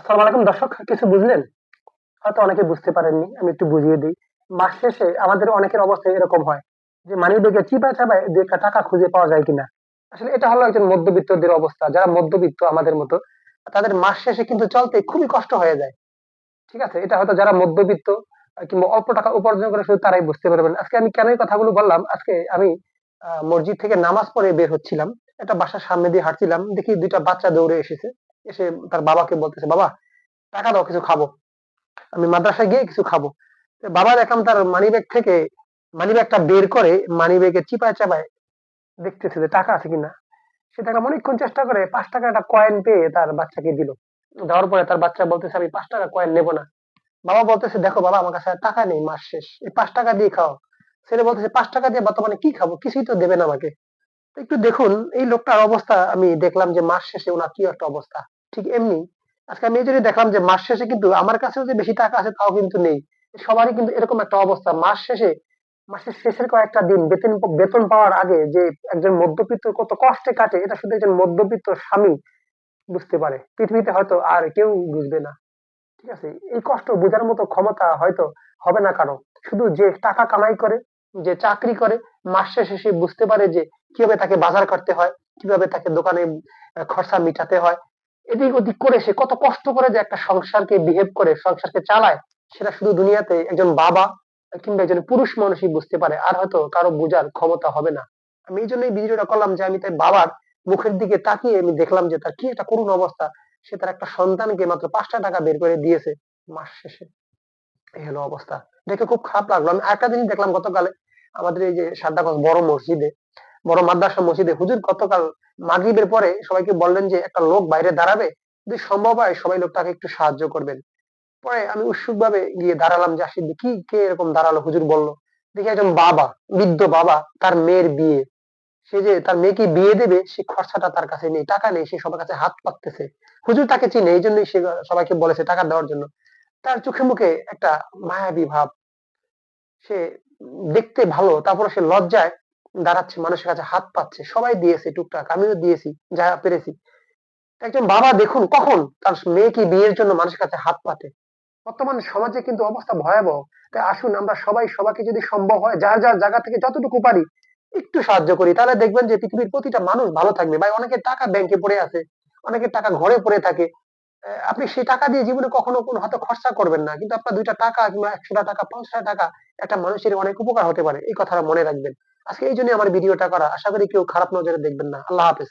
আসসালামু আলাইকুম। দর্শক, কিছু বুঝলেন? হয়তো অনেকে বুঝতে পারেননি, আমি একটু বুঝিয়ে দিই। মাস শেষে আমাদের অনেকের অবস্থা এরকম হয় যে মানি ব্যাগে চিপায় চাপায় দু একটা টাকা খুঁজে পাওয়া যায় কিনা। আসলে এটা হলো একজন মধ্যবিত্তদের অবস্থা। যারা মধ্যবিত্ত আমাদের মতো, তাদের মাস শেষে কিন্তু চলতে খুবই কষ্ট হয়ে যায়। ঠিক আছে? এটা হয়তো যারা মধ্যবিত্ত কিংবা অল্প টাকা উপার্জন করে শুধু তারাই বুঝতে পারবেন। আজকে আমি কেন এই কথাগুলো বললাম? আজকে আমি মসজিদ থেকে নামাজ পড়ে বের হচ্ছিলাম। একটা বাসার সামনে দিয়ে হাঁটছিলাম। দেখি দুইটা বাচ্চা দৌড়ে এসেছে। এসে তার বাবাকে বলতেছে, বাবা, টাকা দাও, কিছু খাব। আমি মাদ্রাসায় গিয়ে কিছু খাব। বাবা দেখলাম তার মানি ব্যাগ থেকে মানি ব্যাগটা বের করে মানি ব্যাগে চিপায় চাপায় দেখতেছে যে টাকা আছে কিনা। সে দেখলাম অনেকক্ষণ চেষ্টা করে, পাঁচ টাকা একটা কয়েন পেয়ে তার বাচ্চাকে দিল। দেওয়ার পরে তার বাচ্চা বলতেছে, আমি পাঁচ টাকা কয়েন নেব না। বাবা বলতেছে, দেখো বাবা, আমার কাছে টাকা নেই, মাস শেষ। এই পাঁচ টাকা দিয়ে খাও। ছেলে বলতেছে, পাঁচ টাকা দিয়ে বর্তমানে কি খাব? কিছুই তো দেবে না আমাকে। একটু দেখুন, এই লোকটার অবস্থা আমি দেখলাম যে মাস শেষে ওনার কি একটা অবস্থা। ঠিক এমনি। আজকে আমি এই দেখলাম যে মাস শেষে কিন্তু আমার কাছেও যে বেশি টাকা আছে তাও কিন্তু নেই। সবারই কিন্তু এরকম একটা অবস্থা। মাস শেষে, মাসের শেষের কয়েকটা দিন বেতন বেতন পাওয়ার আগে যে একজন মধ্যবিত্ত কত কষ্টে কাটে, এটা শুধু একজন মধ্যবিত্ত স্বামী বুঝতে পারে। পৃথিবীতে হয়তো আর কেউ বুঝবে না। ঠিক আছে? এই কষ্ট বোঝার মতো ক্ষমতা হয়তো হবে না কারও। শুধু যে টাকা কামাই করে, যে চাকরি করে, মাস শেষে সে বুঝতে পারে যে কীভাবে তাকে বাজার করতে হয়, কীভাবে তাকে দোকানে খরচা মিটাতে হয়, এদিক ওদিক করে সে কত কষ্ট করে যে একটা সংসারকে বিহেভ করে, সংসারকে চালায়, সেটা শুধু দুনিয়াতে একজন বাবা কিংবা একজন পুরুষ মানুষই বুঝতে পারে। আর হয়তো কারও বোঝার ক্ষমতা হবে না। আমি এই জন্য এই ভিডিওটা করলাম যে আমি তাই বাবার মুখের দিকে তাকিয়ে আমি দেখলাম যে তার কি একটা করুণ অবস্থা। সে তার একটা সন্তানকে মাত্র পাঁচটা টাকা বের করে দিয়েছে মাস শেষে। এই হলো অবস্থা। দেখে খুব খারাপ লাগল। আমি একটা জিনিস দেখলাম গতকালে, আমাদের এই যে সাদ্দাগঞ্জ বড় মসজিদে বড় মাদ্রাসা মসজিদে হুজুর গতকাল মাগরিবের পরে সবাইকে বললেন যে, একটা লোক বাইরে দাঁড়াবে? যদি সম্ভব হয় সবাই লোকটাকে একটু সাহায্য করবেন। পরে আমি উৎসুক ভাবে গিয়ে দাঁড়ালাম যে আসি কি কে এরকম দাঁড়াল? হুজুর বলল, দেখি একজন বাবা, বৃদ্ধ বাবা, তার মেয়ের বিয়ে। সে যে, তার মেয়েকে বিয়ে দেবে, সে খরচাটা তার কাছে নেই, টাকা নেই, সে সবার কাছে হাত পাততেছে। হুজুর তাকে চিনে এই জন্যই সে সবাইকে বলেছে টাকা দেওয়ার জন্য। তার চোখে মুখে একটা মায়াবী ভাব। সে দেখতে ভালো, তারপরে সে লজ্জায় দাঁড়াচ্ছে, মানুষের কাছে হাত পাচ্ছে, সবাই দিয়েছে টুকটাক, আমিও দিয়েছি, যা পেরেছি। একজন বাবা দেখুন কখন তার মেয়েকে বিয়ের জন্য মানুষের কাছে হাত পাতে। বর্তমান সমাজে কিন্তু অবস্থা ভয়াবহ। তাই আসুন আমরা সবাই, সবাইকে যদি সম্ভব হয়, যার যার জায়গা থেকে যতটুকু পারি, একটু সাহায্য করি। তাহলে দেখবেন যে পৃথিবীর প্রতিটা মানুষ ভালো থাকবে। ভাই অনেকের টাকা ব্যাংকে পড়ে আছে অনেকের টাকা ঘরে পড়ে থাকে। আপনি সেই টাকা দিয়ে জীবনে কখনো কোনো হয়তো খরচা করবেন না। কিন্তু আপনার দুইটা টাকা কিংবা একশোটা টাকা পাঁচশো টাকা একটা মানুষের অনেক উপকার হতে পারে। এই কথাটা মনে রাখবেন। আজকে এই জন্য আমার ভিডিওটা করা। আশা করি কেউ খারাপ নজরে দেখবেন না। আল্লাহ হাফেজ।